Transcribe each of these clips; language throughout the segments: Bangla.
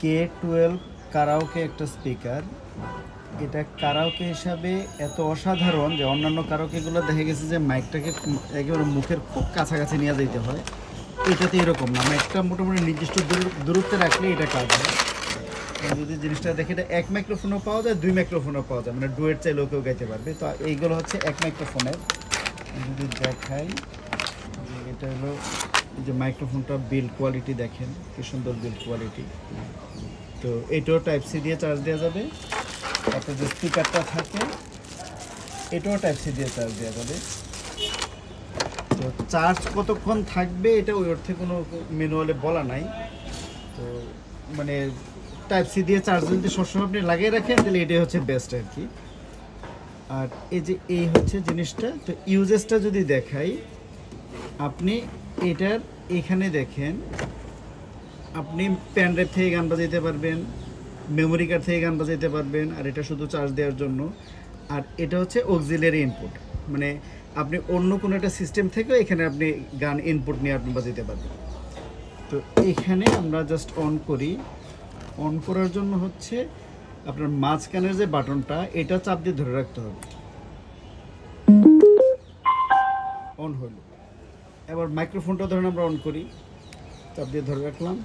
কে টুয়েলভ কারাওকে একটা স্পিকার এটা কারাওকে হিসাবে এত অসাধারণ যে অন্যান্য কারাওকেগুলো দেখা গেছে যে মাইকটাকে একেবারে মুখের খুব কাছাকাছি নিয়ে যেতে হয়। এটাতে এরকম না মাইকটা মোটামুটি নির্দিষ্ট দূর- দূরত্বে রাখলে এটা কাজ হয়। যদি জিনিসটা দেখে, এটা এক মাইক্রোফোনও পাওয়া যায়, দুই মাইক্রোফোনও পাওয়া যায় মানে ডুয়েট চাইলেও কেউ গাইতে পারবে। তো এইগুলো হচ্ছে এক মাইক্রোফোনের যদি দেখাই এটা হলো যে মাইক্রোফোনটা বিল্ড কোয়ালিটি দেখেন, কি সুন্দর বিল্ড কোয়ালিটি তো এটাও টাইপ সি দিয়ে চার্জ দেওয়া যাবে। তারপর যে স্পিকারটা থাকে, এটাও টাইপ সি দিয়ে চার্জ দেওয়া যাবে। তো চার্জ কতক্ষণ থাকবে, এটা ওই অর্থে কোনো ম্যানুয়ালে বলা নাই। তো মানে টাইপ সি দিয়ে চার্জ যদি সবসময় আপনি লাগিয়ে রাখেন, তাহলে এটাই হচ্ছে বেস্ট আর কি আর এই যে এই হচ্ছে জিনিসটা, তো ইউজেসটা যদি দেখাই, আপনি এটার এখানে দেখেন, আপনি প্যান ড্রাইভ থেকে গান বাজাইতে পারবেন মেমোরি কার্ড থেকে গান বাজাইতে পারবেন, আর এটা শুধু চার্জ দেওয়ার জন্য। আর এটা হচ্ছে অক্সিলারি ইনপুট মানে আপনি অন্য কোনো একটা সিস্টেম থেকেও এখানে আপনি গান ইনপুট নিয়ে আপনি বাজাইতে পারবেন। তো এখানে আমরা জাস্ট অন করি। অন করার জন্য হচ্ছে আপনার মাঝখানের যে বাটনটা, এটা চাপ দিয়ে ধরে রাখতে হবে। অন হলো। এবার মাইক্রোফোনটা ধরেন আমরা অন করি। চাপ দিয়ে ধরে রাখলাম।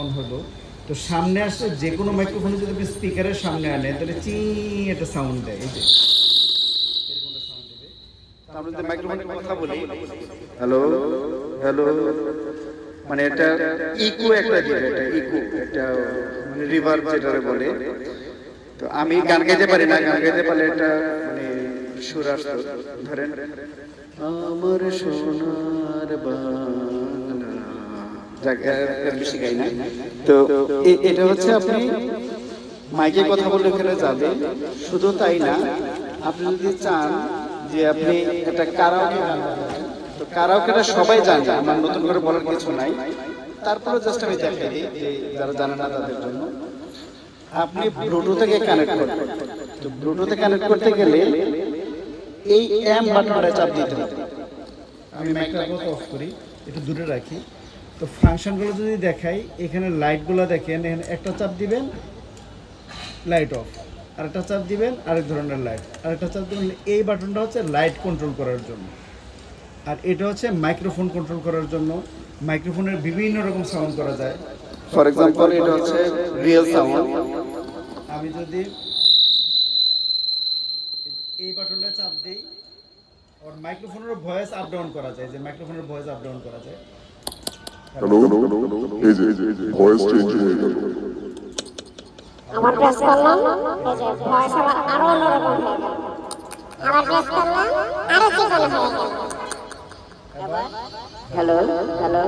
অন হলো। তো সামনে আসলে যে কোনো মাইক্রোফোনে যদি আপনি স্পিকারের সামনে আনেন, তাহলে চি একটা সাউন্ড দেয়। এই যে হ্যালো হ্যালো মানে এটা ইকো একটা এটা ইকো একটা মানে রিভার্ব যেটা বলে। তো আমি গান গাইতে পারি না, গান গাইতে পারলে এটা মানে সুর আসতো। ধরেন, আমার সোনার বেশি গাই না। তো এটা হচ্ছে আপনি মাইকে কথা বলে ওখানে যাবে। শুধু তাই না, আপনি যদি চান যে আপনি একটা কারাওকে তো কারাওকেটা সবাই জানে, আমার নতুন করে বলার কিছু নাই। তারপরে জাস্ট আমি দেখাই যারা জানে না তাদের জন্য। আপনি ব্লুটুথে কানেক্ট করবেন তো ব্লুটুথে কানেক্ট করতে গেলে এই এম বাটনটা চাপ দিতে হবে। আমি মাইকটা অফ করি, একটু দূরে রাখি। তো ফাংশনগুলো যদি দেখাই, এখানে লাইটগুলো দেখেন, এখানে একটা চাপ দিবেন লাইট অফ আরেকটা চাপ দিবেন, আরেক ধরনের লাইট আরেকটা চাপ দিবেন, এই বাটনটা হচ্ছে লাইট কন্ট্রোল করার জন্য। আর এটা হচ্ছে মাইক্রোফোন কন্ট্রোল করার জন্য। মাইক্রোফোনের বিভিন্ন রকম সাউন্ড করা যায়। ফর এক্সাম্পল এটা হচ্ছে রিয়েল সাউন্ড আমি যদি এই বাটনটা চাপ দিই ওর মাইক্রোফোনের ভয়েস আপ ডাউন করা যায় যে মাইক্রোফোনের ভয়েস আপ ডাউন করা যায়। হ্যালো এই যে ভয়েস চেঞ্জ হয়ে গেল। আমার প্রেস করলাম এই যে ভয়েস আবার আরও অন্যরকম হয়ে গেল। আবার প্রেস করলাম আরও হয়ে গেল। হ্যালো হ্যালো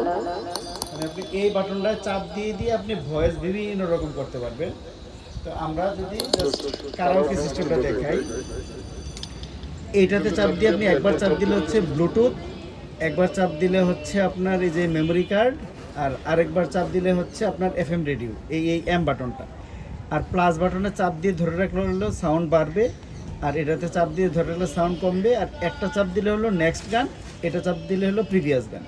মানে আপনি এই বাটনটা চাপ দিয়ে দিয়ে আপনি ভয়েস বিভিন্ন রকম করতে পারবেন। তো আমরা যদি কারাওকে সিস্টেমটা দেখাই। এইটাতে চাপ দিয়ে আপনি একবার চাপ দিলে হচ্ছে ব্লুটুথ একবার চাপ দিলে হচ্ছে আপনার এই যে মেমরি কার্ড আর আরেকবার চাপ দিলে হচ্ছে আপনার এফ এম রেডিও এই এই এম বাটনটা। আর প্লাস বাটনে চাপ দিয়ে ধরে রাখলে হলো সাউন্ড বাড়বে, আর এটাতে চাপ দিয়ে ধরে রাখলে সাউন্ড কমবে, আর একটা চাপ দিলে হলো নেক্সট গান, এটা চাপ দিলে হলো প্রিভিয়াস গান।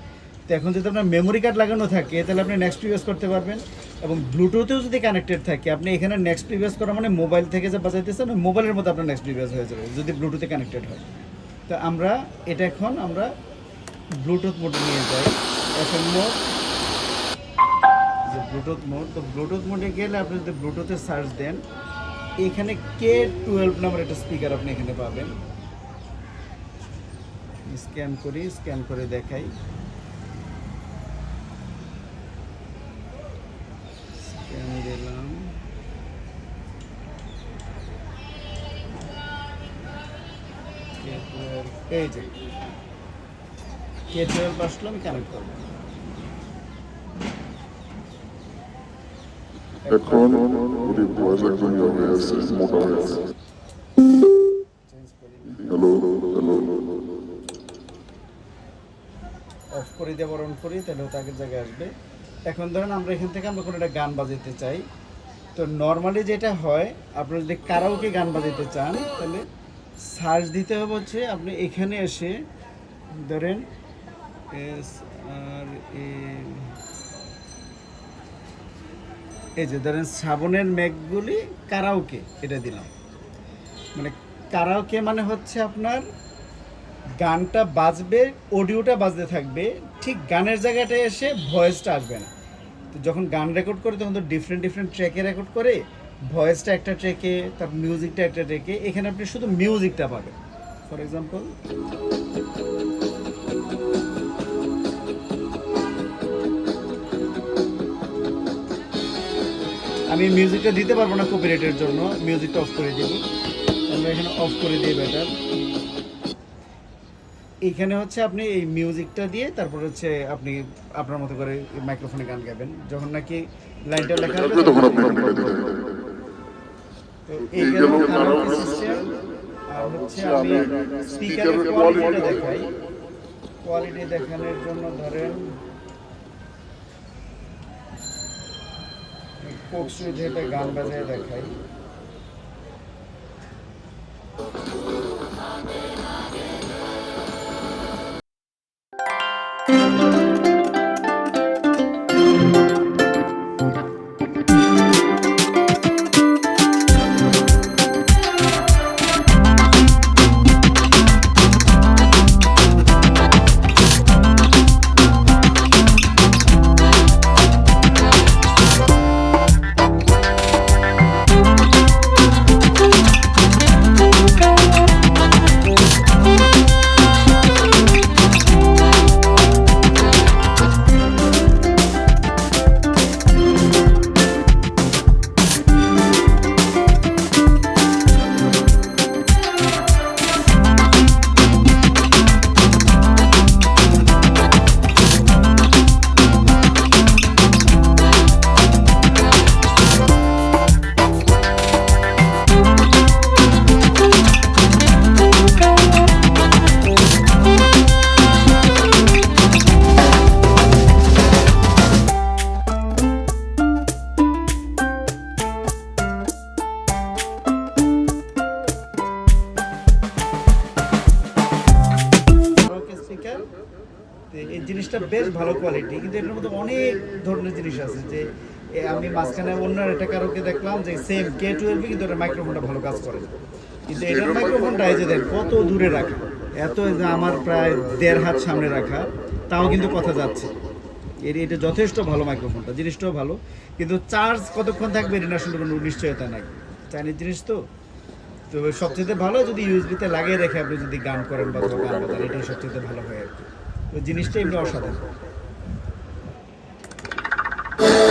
তো এখন যদি আপনার মেমোরি কার্ড লাগানো থাকে, তাহলে আপনি নেক্সট প্রিভিয়াস করতে পারবেন। এবং ব্লুটুথেও যদি কানেক্টেড থাকে, আপনি এখানে নেক্সট প্রিভিয়াস করা মানে মোবাইল থেকে যে বাজাইতেছেন মোবাইলের মতো আপনার নেক্সট প্রিভিয়াস হয়ে যাবে, যদি ব্লুটুথে কানেক্টেড হয়। তো আমরা, এটা এখন আমরা ব্লুটুথ মোডে নিয়ে যাই। এফএম মোড যে ব্লুটুথ মোড তো ব্লুটুথ মোডে গেলে আপনি যদি ব্লুটুথে সার্চ দেন, এখানে কে টুয়েলভ নাম্বার একটা স্পিকার আপনি এখানে পাবেন। স্ক্যান করি, স্ক্যান করে দেখাই স্ক্যান দিলাম K12 এই যে। কে টুয়েলভ আসলো আমি কানেক্ট করব? এখন ওদের ভয়েস একদম মোটা হয়ে আছে। চেঞ্জ করি হ্যালো হ্যালো অফ করে দিয়ে আবার করি তাহলে হয়তো আগের জায়গায় আসবে। এখন ধরেন আমরা এখান থেকে আমরা কোনো একটা গান বাজাইতে চাই। তো নর্মালি যেটা হয় আপনারা যদি কারাওকে গান বাজাইতে চান তাহলে সার্চ দিতে হবে হচ্ছে, আপনি এখানে এসে ধরেন, এস আর এই যে ধরেন শ্রাবণের মেঘগুলি কারাওকে, এটা দিলাম। মানে কারাওকে মানে হচ্ছে আপনার গানটা বাজবে, অডিওটা বাজতে থাকবে, ঠিক গানের জায়গাটায় এসে ভয়েসটা আসবে না। তো যখন গান রেকর্ড করে, তখন তো ডিফারেন্ট ডিফারেন্ট ট্র্যাকে রেকর্ড করে ভয়েসটা একটা ট্র্যাকে তারপর মিউজিকটা একটা ট্র্যাকে এখানে আপনি শুধু মিউজিকটা পাবেন। ফর এক্সাম্পল আমি মিউজিকটা দিতে পারব না কপিরাইটের জন্য মিউজিকটা অফ করে দিব। আমরা এখানে অফ করে দিই বেটার এখানে হচ্ছে আপনি এই মিউজিকটা দিয়ে তারপর হচ্ছে আপনি আপনার মতো করে মাইক্রোফোনে গান গাবেন যখন নাকি লাইনটা লেখা হবে তখন আপনি তো এই গেল কারাওকে সিস্টেম আর হচ্ছে আমি স্পিকারের কোয়ালিটিটা দেখাই। কোয়ালিটি দেখানোর জন্য ধরেন কোক সুইচে গান বাজায় দেখাই। জিনিসটা বেশ ভালো কোয়ালিটি কিন্তু এটার মধ্যে অনেক ধরনের জিনিস আছে যে আমি মাঝখানে অন্য একটা কারোকে দেখলাম যে সেম কে টুয়েলভে কিন্তু এটা মাইক্রোফোনটা ভালো কাজ করে কিন্তু এটার মাইক্রোফোনটা এই যে দেখ কত দূরে রাখা। এত যে আমার প্রায় দেড় হাত সামনে রাখা তাও কিন্তু কথা যাচ্ছে। এর এটা যথেষ্ট ভালো মাইক্রোফোনটা জিনিসটাও ভালো। কিন্তু চার্জ কতক্ষণ থাকবে এটা আসলে কোনো নিশ্চয়তা নাই। চাইনিজ জিনিস তো। তো সবচেয়ে ভালো যদি ইউএসবিতে লাগিয়ে রেখে আপনি যদি গান করেন বা গান বাজান এটাই সবচেয়ে ভালো হয় আর কি। তো জিনিসটা এমনি অসাধারণ।